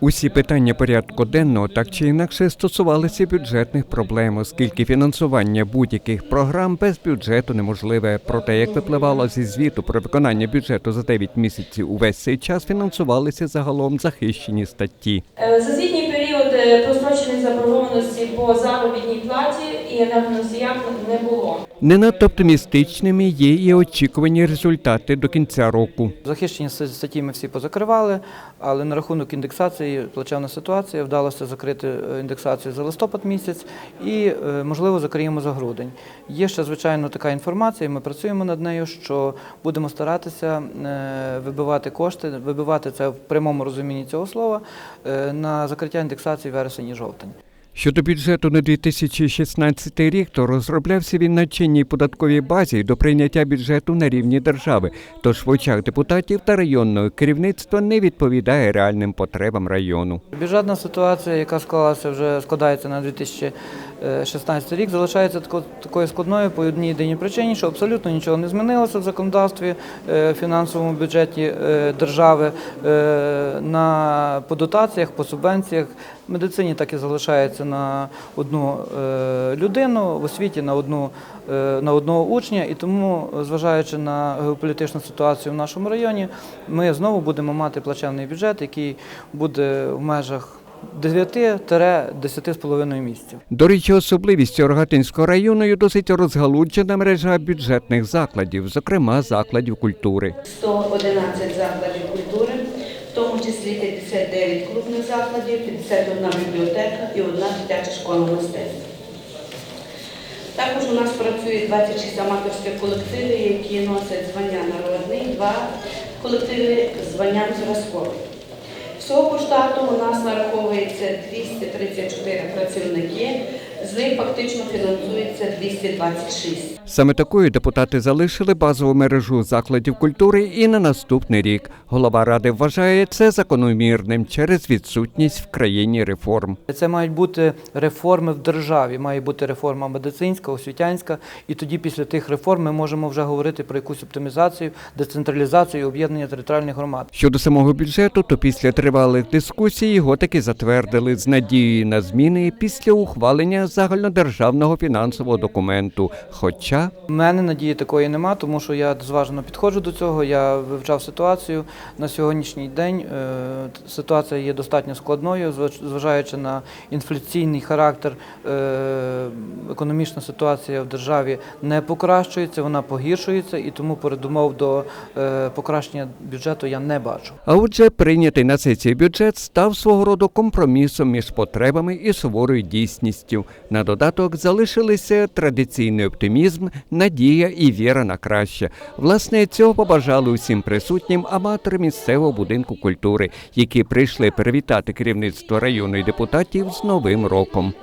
Усі питання порядку денного так чи інакше стосувалися бюджетних проблем, оскільки фінансування будь-яких програм без бюджету неможливе. Проте, як випливало зі звіту про виконання бюджету за 9 місяців, увесь цей час фінансувалися загалом захищені статті. Е, За звітній період е, прострочених заборгованості по заробітній платі і енергоносіям не було. Не надто оптимістичними є і очікувані результати до кінця року. Захищені статті ми всі позакривали, але на рахунок індексації плачевна ситуація вдалося закрити е, індексацію за листопад місяць і, е, можливо, закриємо за грудень. Є ще, звичайно, така інформація, ми працюємо над нею, що будемо старатися е, вибивати кошти, вибивати це в прямому розумінні цього слова на закриття індексації вересень і жовтень. Щодо бюджету на 2016 рік, то розроблявся він на чинній податковій базі до прийняття бюджету на рівні держави. Тож в очах депутатів та районного керівництва не відповідає реальним потребам району. Бюджетна ситуація, яка склалася вже складається на 2016 рік, залишається такою складною по одній єдиній причині, що абсолютно нічого не змінилося в законодавстві е, фінансовому бюджеті е, держави е, на по дотаціях, по субвенціях. Медицині так і залишається на одну е, людину, в освіті на одну е, на одного учня, і тому, зважаючи на геополітичну ситуацію в нашому районі, ми знову будемо мати плачевний бюджет, який буде в межах 9-10,5 місяців. До речі, особливістю Рогатинського району є досить розгалуджена мережа бюджетних закладів, зокрема закладів культури. 111 закладів культури, тому числі 59 клубних закладів, 51 бібліотека і одна дитяча школа мистецтва. Також у нас працює 26 аматорських колективів, які носять звання народний, два колективи з званням зразковий. Всього по штату у нас нараховується 234 працівники, з них фактично фінансується 226. Саме такою депутати залишили базову мережу закладів культури і на наступний рік. Голова ради вважає це закономірним через відсутність в країні реформ. Це мають бути реформи в державі, має бути реформа медицинська, освітянська, і тоді після тих реформ ми можемо вже говорити про якусь оптимізацію, децентралізацію, і об'єднання територіальних громад. Щодо самого бюджету, то після тривалих дискусій його таки затвердили з надією на зміни після ухвалення загальнодержавного фінансового документу. Хоча У мене надії такої нема, тому що я зважено підходжу до цього. Я вивчав ситуацію на сьогоднішній день. е, Ситуація є достатньо складною, зважаючи на інфляційний характер. е, Економічна ситуація в державі не покращується, вона погіршується, і тому передумов до е, покращення бюджету я не бачу. А отже, прийнятий на сесії бюджет став свого роду компромісом між потребами і суворою дійсністю. На додаток залишилися традиційний оптимізм, надія і віра на краще. Власне, цього побажали усім присутнім аматори місцевого будинку культури, які прийшли привітати керівництво району і депутатів з Новим роком.